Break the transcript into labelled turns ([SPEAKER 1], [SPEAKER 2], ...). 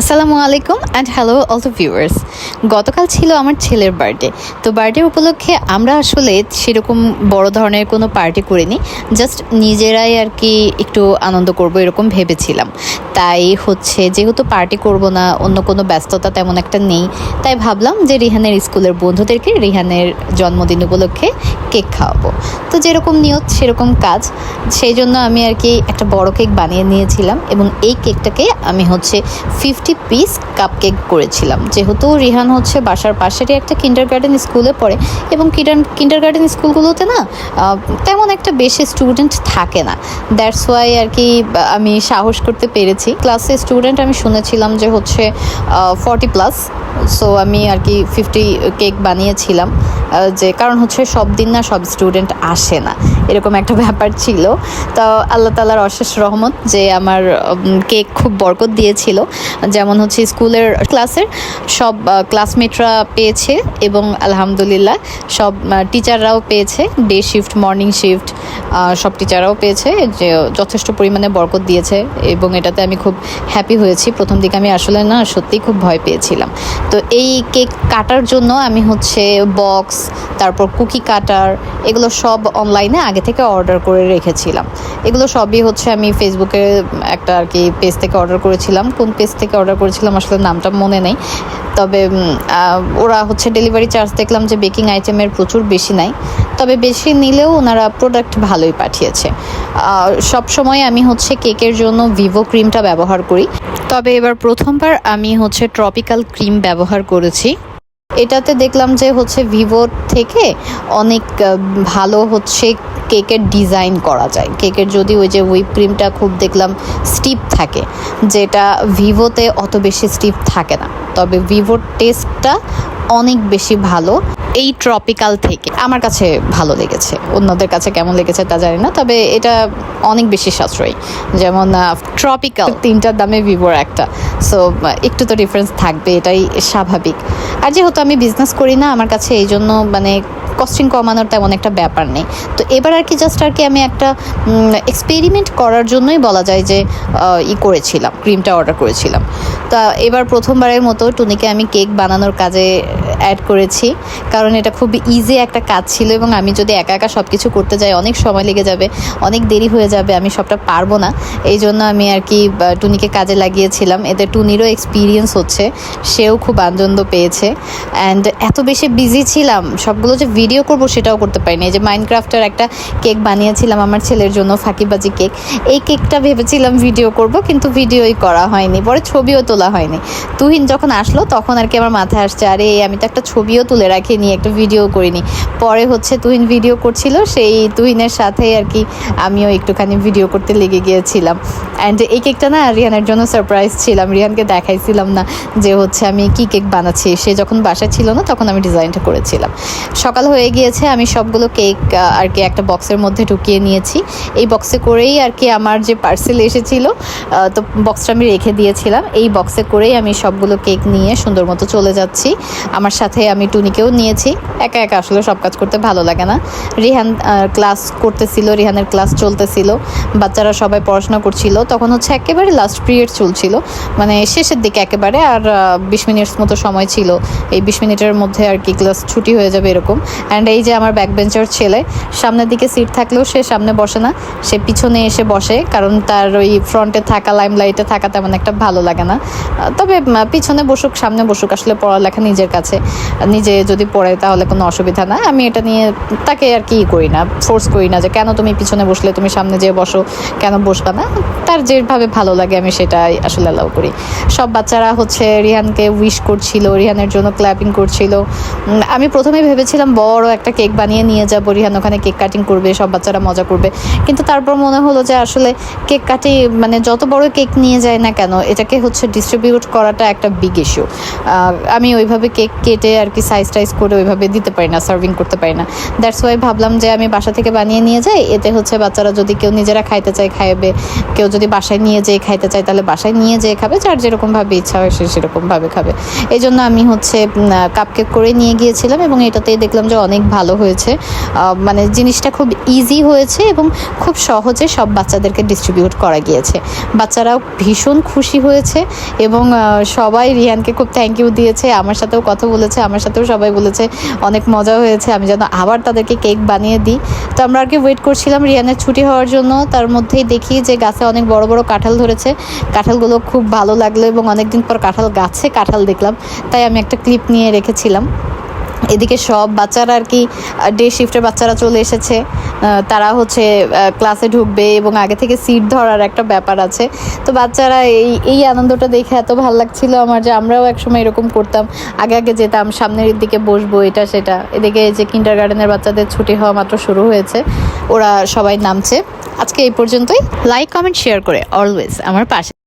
[SPEAKER 1] আসসালামু আলাইকুম and hello all the viewers গতকাল ছিল আমার ছেলের বার্থডে তো বার্থডে উপলক্ষে আমরা আসলে সেরকম বড় ধরনের কোনো পার্টি করিনি জাস্ট নিজেরাই আর কি একটু আনন্দ করব এরকম ভেবেছিলাম। তাই হচ্ছে যেহেতু পার্টি করব না, অন্য কোনো ব্যস্ততা তেমন একটা নেই, তাই ভাবলাম যে রিহানের স্কুলের বন্ধুদেরকে, রিহানের জন্মদিন উপলক্ষে কেক খাওয়াবো। তো যেরকম নিয়ত, সেরকম কাজ। সেই জন্য আমি আর কি একটা বড় কেক বানিয়ে নিয়েছিলাম এবং এই কেকটাকে আমি হচ্ছে ফিফটি পিস কাপ কেক করেছিলাম। যেহেতু রিহান হচ্ছে বাসার পাশেরই একটা কিন্ডার গার্ডেন স্কুলে পড়ে এবং কিন্ডার গার্ডেন স্কুলগুলোতে না তেমন একটা বেশি স্টুডেন্ট থাকে না। দ্যাটস ওয়াই আর কি আমি সাহস করতে পেরেছি। ক্লাসে স্টুডেন্ট আমি শুনেছিলাম যে হচ্ছে ফর্টি প্লাস সো আমি আর কি ফিফটি কেক বানিয়েছিলাম যে কারণ হচ্ছে সব দিন না সব স্টুডেন্ট আসে না। এরকম একটা ব্যাপার ছিল। তো আল্লাহ তালার অশেষ রহমত যে আমার কেক খুব বরকত দিয়েছিল। যেমন হচ্ছে স্কুলের ক্লাসের সব ক্লাসমেটরা পেয়েছে এবং আলহামদুলিল্লাহ সব টিচাররাও পেয়েছে। ডে শিফট মর্নিং শিফট সব টিচাররাও পেয়েছে, যে যথেষ্ট পরিমাণে বরকত দিয়েছে এবং এটাতে আমি খুব হ্যাপি হয়েছি। প্রথম দিকে আমি আসলে না সত্যিই খুব ভয় পেয়েছিলাম। তো এই কেক কাটার জন্য আমি হচ্ছে বক্স তারপর কুকি কাটার এগুলো সব অনলাইনে আগে থেকে অর্ডার করে রেখেছিলাম। এগুলো সবই হচ্ছে আমি ফেসবুকে একটা আর কি পেজ থেকে অর্ডার করেছিলাম। কোন পেজ থেকে অর্ডার করেছিলাম আসলে নামটা মনে নেই। তবে ওরা হচ্ছে ডেলিভারি চার্জ দেখলাম যে বেকিং আইটেমের প্রচুর বেশি নাই। তবে বেশি নিলেও ওনারা প্রোডাক্ট ভালোই পাঠিয়েছে। সব সময় আমি হচ্ছে কেকের জন্য ভিভো ক্রিমটা ব্যবহার করি। তবে এবার প্রথমবার আমি হচ্ছে ট্রপিক্যাল ক্রিম ব্যবহার করেছি। এটাতে দেখলাম যে হচ্ছে ভিভোর থেকে অনেক ভালো হচ্ছে কেকের ডিজাইন করা যায়। কেকের যদি ওই যে হুইপ ক্রিমটা খুব দেখলাম স্টিপ থাকে, যেটা ভিভোতে অত বেশি স্টিপ থাকে না। তবে ভিভোর টেস্টটা অনেক বেশি ভালো। এই ট্রপিক্যাল থেকে। আমার কাছে ভালো লেগেছে। অন্যদের কাছে কেমন লেগেছে তা জানি না, তবে এটা অনেক বেশি সাশ্রয়ী। যেমন ট্রপিক্যাল তিনটার দামে ভিভোর একটা। সো একটু তো ডিফারেন্স থাকবে, এটাই স্বাভাবিক। আর যেহেতু আমি বিজনেস করি না, আমার কাছে এই জন্য মানে কস্টিং কমানোর তেমন একটা ব্যাপার নেই। তো এবার আর কি জাস্ট আর কি আমি একটা এক্সপেরিমেন্ট করার জন্যই বলা যায় যে ই করেছিলাম ক্রিমটা অর্ডার করেছিলাম। তা এবার প্রথমবারের মতো টুনিকে আমি কেক বানানোর কাজে অ্যাড করেছি, কারণ এটা খুব ইজি একটা কাজ ছিল এবং আমি যদি একা একা সব কিছু করতে যাই, অনেক সময় লেগে যাবে, অনেক দেরি হয়ে যাবে, আমি সবটা পারব না। এই জন্য আমি আর কি টুনিকে কাজে লাগিয়েছিলাম। এতে টুনিরও এক্সপিরিয়েন্স হচ্ছে, সেও খুব আনন্দ পেয়েছে। অ্যান্ড এত বেশি বিজি ছিলাম, সবগুলো যে ভিডিও করব সেটাও করতে পারিনি। যে মাইনক্রাফ্টের একটা কেক বানিয়েছিলাম আমার ছেলের জন্য, ফাঁকিবাজি কেক এই কেকটা ভেবেছিলাম ভিডিও করব, কিন্তু ভিডিওই করা হয়নি, পরে ছবিও তোলা হয়নি। তুহিন যখন আসলো, তখন আর কি আমার মাথায় আসছে, আরে, আমি তো একটা ছবিও তুলে রাখিনি, একটা ভিডিও করিনি। পরে হচ্ছে তুহিন ভিডিও করছিল, সেই তুহিনের সাথে আর কি আমিও একটুখানি ভিডিও করতে লেগে গিয়েছিলাম। অ্যান্ড এই কেকটা না রিহানের জন্য সারপ্রাইজ ছিলাম রিহানকে দেখাইছিলাম না যে হচ্ছে আমি কি কেক বানাচ্ছি। সে যখন বাসায় ছিল না, তখন আমি ডিজাইনটা করেছিলাম। সকাল হয়ে গিয়েছে, আমি সবগুলো কেক আর কি একটা বক্সের মধ্যে ঢুকিয়ে নিয়েছি। এই বক্সে করেই আর কি আমার যে পার্সেল এসেছিল তো বক্সটা আমি রেখে দিয়েছিলাম। এই বক্সে করেই আমি সবগুলো কেক নিয়ে সুন্দর মতো চলে যাচ্ছি। আমার সাথে আমি টুনিকেও নিয়েছি। একা একা আসলে সব কাজ করতে ভালো লাগে না। রিহান ক্লাস করতেছিল, রিহানের ক্লাস চলতেছিল। বাচ্চারা সবাই পড়াশোনা করছিল। তখন হচ্ছে একেবারে লাস্ট পিরিয়ড চলছিল। মানে শেষের দিকে একেবারে আর বিশ মিনিটস মতো সময় ছিল। এই বিশ মিনিটের মধ্যে আর কি ক্লাস ছুটি হয়ে যাবে এরকম। অ্যান্ড এই যে আমার ব্যাক বেঞ্চার ছেলে, সামনের দিকে সিট থাকলেও সে সামনে বসে না। সে পিছনে এসে বসে, কারণ তার ওই ফ্রন্টে থাকা লাইম লাইটে থাকা তেমন একটা ভালো লাগে না। তবে পিছনে বসুক, সামনে বসুক, আসলে পড়ালেখা নিজের কাছে। নিজে যদি পড়ে তাহলে কোনো অসুবিধা না আমি এটা নিয়ে তাকে আর কি করি না ফোর্স করি না যে কেন তুমি পিছনে বসলে, তুমি সামনে যেয়ে বসো, কেন বসবা না? তার যেভাবে ভালো লাগে আমি সেটাই আসলে অ্যালাউ করি। সব বাচ্চারা হচ্ছে রিহানকে উইশ করছিল, রিহানের জন্য ক্ল্যাপিং করছিল। আমি প্রথমে ভেবেছিলাম বড় একটা কেক বানিয়ে নিয়ে যাব, রিহান ওখানে কেক কাটিং করবে, সব বাচ্চারা মজা করবে। কিন্তু তারপর মনে হলো যে আসলে কেক কাটি মানে যত বড় কেক নিয়ে যায় না কেন, এটাকে হচ্ছে ডিস্ট্রিবিউট করাটা একটা বিগ ইস্যু আমি ওইভাবে কেক কেটে কেটে আর কি সাইজ টাইজ করে ওইভাবে দিতে পারি না সার্ভিং করতে পারি না। দ্যাটস ওয়াই ভাবলাম যে আমি বাসা থেকে বানিয়ে নিয়ে যাই, এতে হচ্ছে বাচ্চারা যদি কেউ নিজেরা খাইতে চায় খাইবে, কেউ যদি বাসায় নিয়ে যেয়ে খাইতে চায় তাহলে বাসায় নিয়ে যেয়ে খাবে, যার যেরকমভাবে ইচ্ছা হয় সে সেরকমভাবে খাবে। এই জন্য আমি হচ্ছে কাপ কেক করে নিয়ে গিয়েছিলাম এবং এটাতেই দেখলাম যে অনেক ভালো হয়েছে। মানে জিনিসটা খুব ইজি হয়েছে এবং খুব সহজে সব বাচ্চাদেরকে ডিস্ট্রিবিউট করা গিয়েছে। বাচ্চারাও ভীষণ খুশি হয়েছে এবং সবাই রিহানকে খুব থ্যাংক ইউ দিয়েছে, আমার সাথেও কথা বলেছে। আমার সাথেও সবাই বলেছে, অনেক মজা হয়েছে, আমি যেন আবার তাদেরকে কেক বানিয়ে দিই। তো আমরা আর কি ওয়েট করছিলাম রিয়ানের ছুটি হওয়ার জন্য, তার মধ্যেই দেখি যে গাছে অনেক বড় বড় কাঁঠাল ধরেছে। কাঁঠালগুলো খুব ভালো লাগল এবং অনেকদিন পর কাঁঠাল গাছে কাঁঠাল দেখলাম, তাই আমি একটা ক্লিপ নিয়ে রেখেছিলাম। এদিকে সব বাচ্চারা আর কি ডে শিফটের বাচ্চারা চলে এসেছে। তারা হচ্ছে ক্লাসে ঢুকবে এবং আগে থেকে সিট ধরার একটা ব্যাপার আছে। তো বাচ্চারা এই এই আনন্দটা দেখে এত ভালো লাগছিল আমার যে আমরাও একসময় এরকম করতাম। আগে আগে যেতাম, সামনের দিকে বসবো, এটা, সেটা। এদিকে যে কিন্ডার গার্ডেনের বাচ্চাদের ছুটি হওয়া মাত্র শুরু হয়েছে, ওরা সবাই নামছে। আজকে এই পর্যন্তই। লাইক কমেন্ট শেয়ার করে অলওয়েজ আমার পাশে।